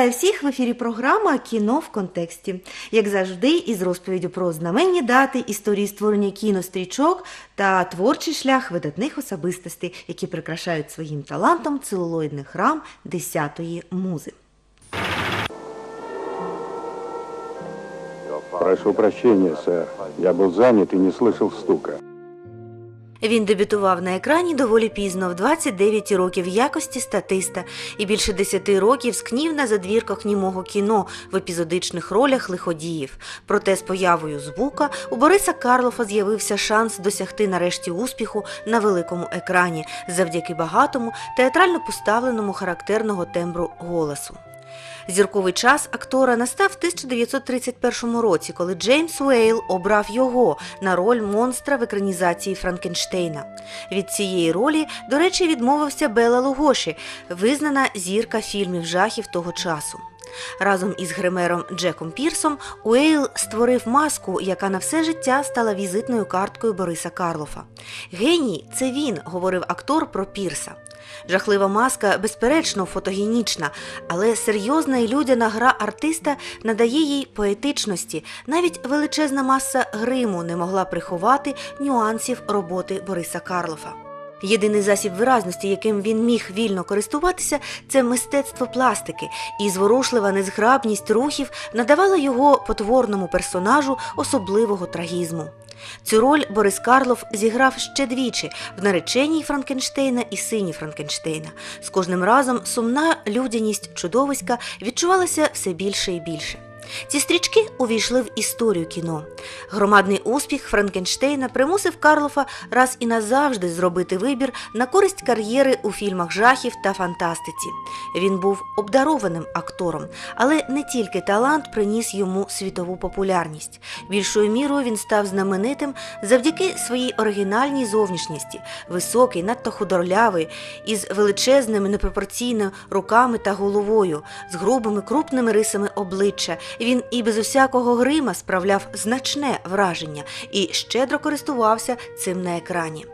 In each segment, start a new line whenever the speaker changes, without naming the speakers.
Вітаю всіх в ефірі програма Кіно в контексті. Як завжди, із розповіддю про знаменні дати, історії створення кінострічок та творчий шлях видатних особистостей, які прикрашають своїм талантом целулоїдний храм десятої музи.
Прошу прощения, сэр. Я был занят и не слышал стука.
Він дебютував на екрані доволі пізно, в 29 років в якості статиста, і більше 10 років скнів на задвірках німого кіно в епізодичних ролях лиходіїв. Проте з появою звука у Бориса Карлофа з'явився шанс досягти нарешті успіху на великому екрані завдяки багатому театрально поставленому характерного тембру голосу. Зірковий час актора настав в 1931 році, коли Джеймс Уейл обрав його на роль монстра в екранізації Франкенштейна. Від цієї ролі, до речі, відмовився Бела Лугоші, визнана зірка фільмів жахів того часу. Разом із гримером Джеком Пірсом Уейл створив маску, яка на все життя стала візитною карткою Бориса Карлофа. Геній це він, говорив актор про Пірса. Жахлива маска, безперечно, фотогенічна, але серйозна і людяна гра артиста надає їй поетичності. Навіть величезна маса гриму не могла приховати нюансів роботи Бориса Карлофа. Єдиний засіб виразності, яким він міг вільно користуватися, це мистецтво пластики, і зворушлива незграбність рухів надавала його потворному персонажу особливого трагізму. Цю роль Борис Карлов зіграв ще двічі в нареченій Франкенштейна і сині Франкенштейна. З кожним разом сумна людяність чудовиська відчувалася все більше і більше. Ці стрічки увійшли в історію кіно. Громадний успіх Франкенштейна примусив Карлофа раз і назавжди зробити вибір на користь кар'єри у фільмах жахів та фантастиці. Він був обдарованим актором, але не тільки талант приніс йому світову популярність. Більшою мірою він став знаменитим завдяки своїй оригінальній зовнішності, високий, надто худорлявий, із величезними непропорційними руками та головою, з грубими крупними рисами обличчя. Він і без усякого грима справляв значне враження і щедро користувався цим на екрані.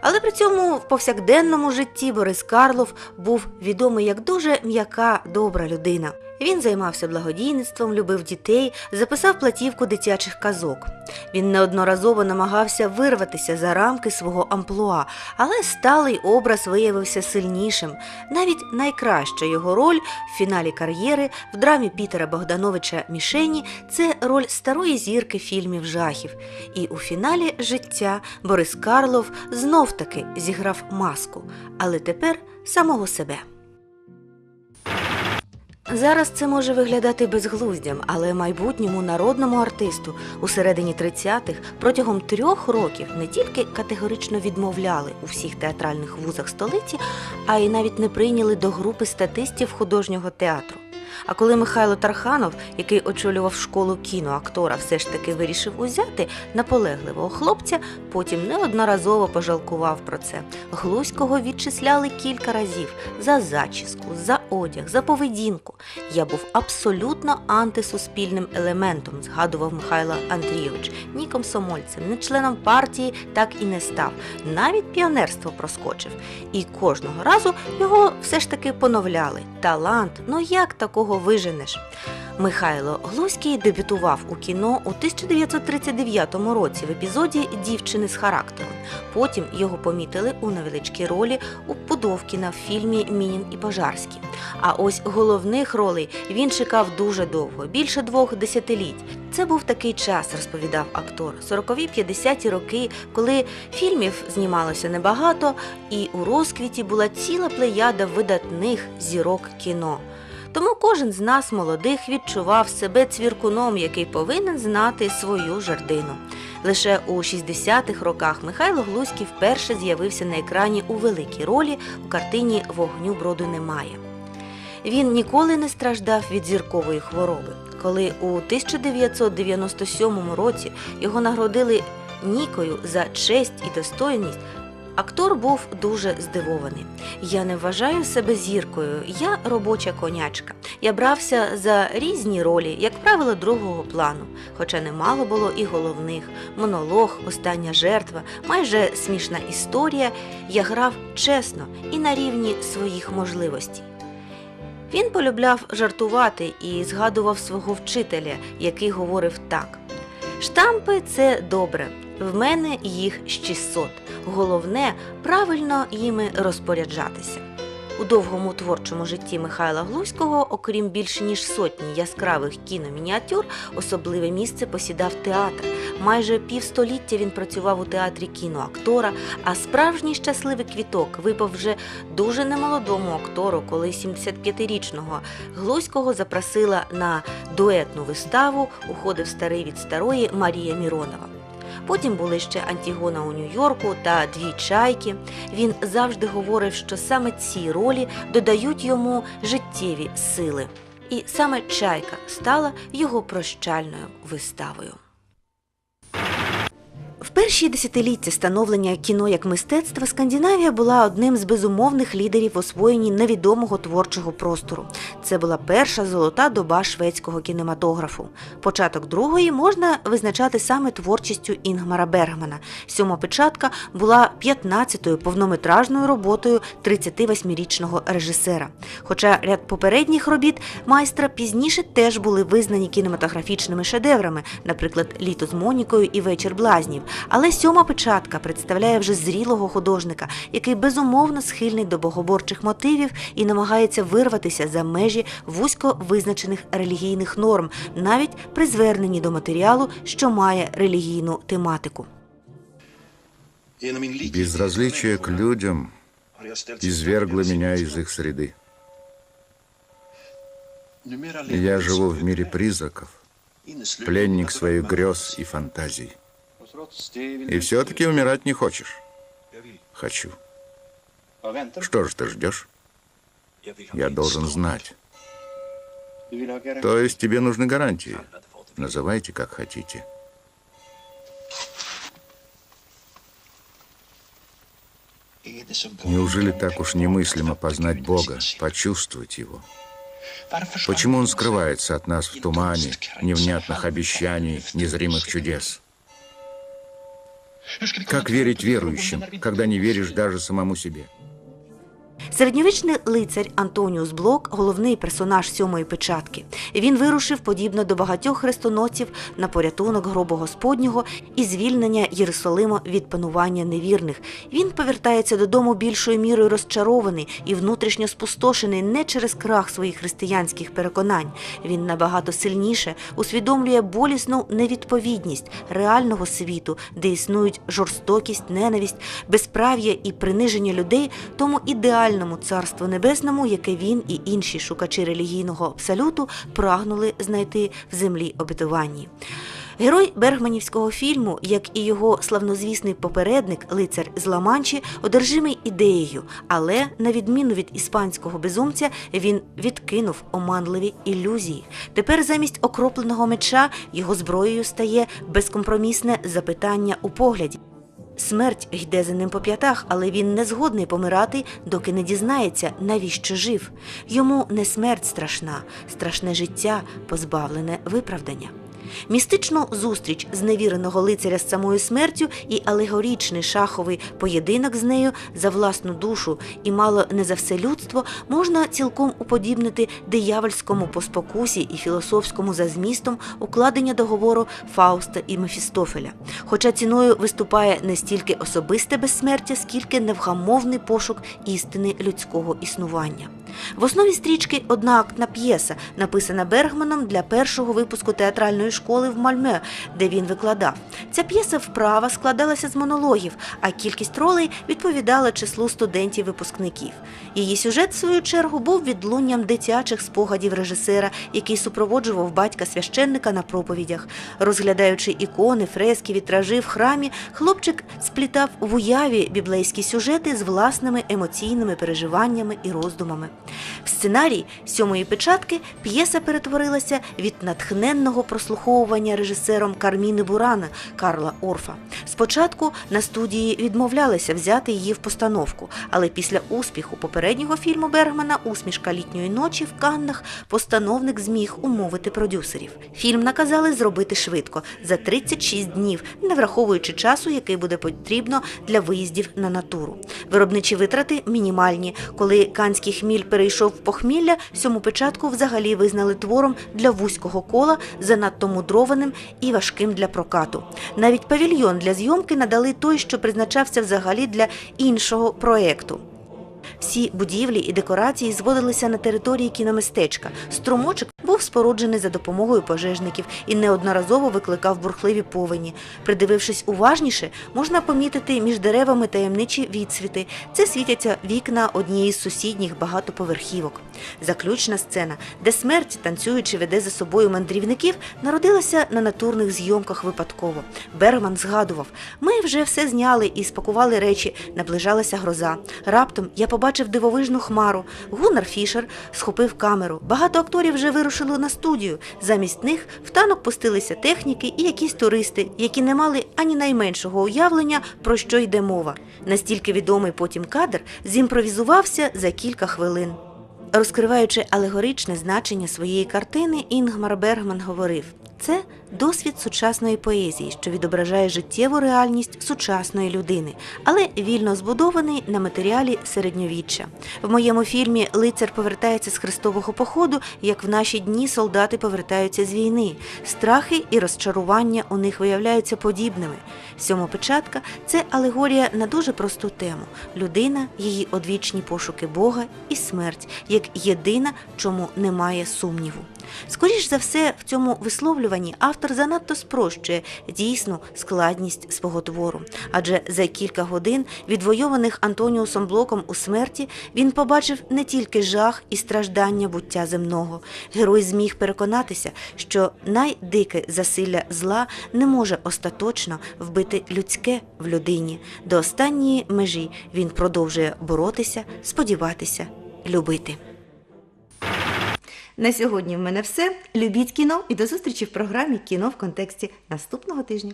Але при цьому в повсякденному житті Борис Карлов був відомий як дуже м'яка, добра людина. Він займався благодійництвом, любив дітей, записав платівку дитячих казок. Він неодноразово намагався вирватися за рамки свого амплуа, але сталий образ виявився сильнішим. Навіть найкраща його роль в фіналі кар'єри в драмі Пітера Богдановича Мішені це роль старої зірки фільмів жахів. І у фіналі життя Борис Карлов знов таки зіграв маску, але тепер самого себе. Зараз це може виглядати безглуздям, але майбутньому народному артисту у середині 30-х протягом трьох років не тільки категорично відмовляли у всіх театральних вузах столиці, а й навіть не прийняли до групи статистів художнього театру. А коли Михайло Тарханов, який очолював школу кіноактора, все ж таки вирішив узяти наполегливого хлопця, потім неодноразово пожалкував про це. Глузького відчисляли кілька разів за зачіску, за одяг, за поведінку. Я був абсолютно антисуспільним елементом, згадував Михайло Андрійович. Ні комсомольцем, ні членом партії так і не став. Навіть піонерство проскочив. І кожного разу його все ж таки поновляли. Талант, ну як такого виженеш? Михайло Глузький дебютував у кіно у 1939 році в епізоді Дівчини з характером. Потім його помітили у невеличкій ролі у Пудовкіна в фільмі Мінін і Пожарський. А ось головних ролей він чекав дуже довго, більше двох десятиліть. Це був такий час, розповідав актор. 40-50-ті роки, коли фільмів знімалося небагато, і у розквіті була ціла плеяда видатних зірок кіно. Тому кожен з нас, молодих, відчував себе цвіркуном, який повинен знати свою жердину. Лише у 60-х роках Михайло Глузький вперше з'явився на екрані у великій ролі у картині Вогню броду немає. Він ніколи не страждав від зіркової хвороби. Коли у 1997 році його нагородили Нікою за честь і достойність, актор був дуже здивований. Я не вважаю себе зіркою, я робоча конячка. Я брався за різні ролі, як правило, другого плану, хоча немало було і головних. Монолог, остання жертва, майже смішна історія. Я грав чесно і на рівні своїх можливостей. Він полюбляв жартувати і згадував свого вчителя, який говорив так: Штампи це добре. В мене їх 600. Головне правильно їми розпоряджатися. У довгому творчому житті Михайла Глузького, окрім більше ніж сотні яскравих кіномініатюр, особливе місце посідав театр. Майже півстоліття він працював у театрі кіноактора, а справжній щасливий квіток випав вже дуже немолодому актору, коли 75-річного Глузького запросила на дуетну виставу Уходив старий від старої Марія Міронова. Потім були ще Антігона у Нью-Йорку та Дві чайки. Він завжди говорив, що саме ці ролі додають йому життєві сили. І саме чайка стала його прощальною виставою. Перші десятиліття становлення кіно як мистецтва Скандинавія була одним з безумовних лідерів освоєнні невідомого творчого простору. Це була перша золота доба шведського кінематографу. Початок другої можна визначати саме творчістю Інгмара Бергмана. Сьома печатка була 15-ю повнометражною роботою 38-річного режисера. Хоча ряд попередніх робіт майстра пізніше теж були визнані кінематографічними шедеврами, наприклад, Літо з Монікою і Вечір блазнів. Але сьома печатка представляє вже зрілого художника, який безумовно схильний до богоборчих мотивів і намагається вирватися за межі вузько визначених релігійних норм, навіть при зверненні до матеріалу, що має релігійну тематику.
Безразличие к людям извергло меня из их среды. Я живу в мире призраков, пленник своих грез и фантазий. И все-таки умирать не хочешь? Хочу. Что же ты ждешь? Я должен знать. То есть тебе нужны гарантии? Называйте как хотите. Неужели так уж немыслимо познать Бога, почувствовать Его? Почему Он скрывается от нас в тумане, невнятных обещаний, незримых чудес? Как верить верующим, когда не веришь даже самому себе?
Середньовічний лицар Антоніус Блок головний персонаж сьомої печатки. Він вирушив, подібно до багатьох хрестоносців, на порятунок гробу Господнього і звільнення Єрусалима від панування невірних. Він повертається додому більшою мірою розчарований і внутрішньо спустошений не через крах своїх християнських переконань. Він набагато сильніше усвідомлює болісну невідповідність реального світу, де існують жорстокість, ненависть, безправ'я і приниження людей, тому ідеальному царству небесному, яке він і інші шукачі релігійного абсолюту прагнули знайти в землі обетованні. Герой бергманівського фільму, як і його славнозвісний попередник, лицар з Ла-Манчі, одержимий ідеєю, але, на відміну від іспанського безумця, він відкинув оманливі ілюзії. Тепер замість окропленого меча його зброєю стає безкомпромісне запитання у погляді. Смерть йде за ним по п'ятах, але він не згодний помирати, доки не дізнається, навіщо жив. Йому не смерть страшна, страшне життя, позбавлене виправдання. Містичну зустріч зневіреного лицаря з самою смертю і алегорічний шаховий поєдинок з нею за власну душу і мало не за все людство можна цілком уподібнити диявольському по спокусі і філософському за змістом укладення договору Фауста і Мефістофеля. Хоча ціною виступає не стільки особисте безсмертя, скільки невгамовний пошук істини людського існування. В основі стрічки одна актна п'єса, написана Бергманом для першого випуску театральної школи в Мальме, де він викладав. Ця п'єса вправа складалася з монологів, а кількість ролей відповідала числу студентів-випускників. Її сюжет, в свою чергу, був відлунням дитячих спогадів режисера, який супроводжував батька священника на проповідях. Розглядаючи ікони, фрески, вітражі в храмі, хлопчик сплітав в уяві біблейські сюжети з власними емоційними переживаннями і роздумами. В сценарій сьомої печатки п'єса перетворилася від натхненного прослуховування режисером Карміни Бурана Карла Орфа. Спочатку на студії відмовлялися взяти її в постановку, але після успіху попереднього фільму Бергмана Усмішка літньої ночі в Каннах постановник зміг умовити продюсерів. Фільм наказали зробити швидко за 36 днів, не враховуючи часу, який буде потрібно для виїздів на натуру. Виробничі витрати мінімальні. Коли канський хміль перейшов в похмілля, сьому печатку взагалі визнали твором для вузького кола, занадто мудрованим і важким для прокату. Навіть павільйон для зйомки надали той, що призначався взагалі для іншого проекту. Всі будівлі і декорації зводилися на території кіномістечка. Струмочок був споруджений за допомогою пожежників і неодноразово викликав бурхливі повені. Придивившись уважніше, можна помітити між деревами таємничі відсвіти. Це світяться вікна однієї з сусідніх багатоповерхівок. Заключна сцена, де смерть, танцюючи, веде за собою мандрівників, народилася на натурних зйомках випадково. Бергман згадував: ми вже все зняли і спакували речі. Наближалася гроза. Раптом я побачив дивовижну хмару. Гуннар Фішер схопив камеру. Багато акторів вже вирушили на студію. Замість них в танок пустилися техніки і якісь туристи, які не мали ані найменшого уявлення, про що йде мова. Настільки відомий потім кадр зімпровізувався за кілька хвилин. Розкриваючи алегоричне значення своєї картини, Інгмар Бергман говорив: це досвід сучасної поезії, що відображає життєву реальність сучасної людини, але вільно збудований на матеріалі середньовіччя. В моєму фільмі Лицар повертається з хрестового походу, як в наші дні солдати повертаються з війни. Страхи і розчарування у них виявляються подібними. Сьомопечатка це алегорія на дуже просту тему: людина, її одвічні пошуки Бога і смерть, як єдина, чому немає сумніву. Скоріш за все, в цьому висловлюванні автор занадто спрощує дійсну складність свого твору, адже за кілька годин, відвойованих Антоніусом Блоком у смерті, він побачив не тільки жах і страждання буття земного. Герой зміг переконатися, що найдике засилля зла не може остаточно вбити людське в людині. До останньої межі він продовжує боротися, сподіватися, любити. На сьогодні в мене все. Любіть кіно і до зустрічі в програмі Кіно в контексті наступного тижня.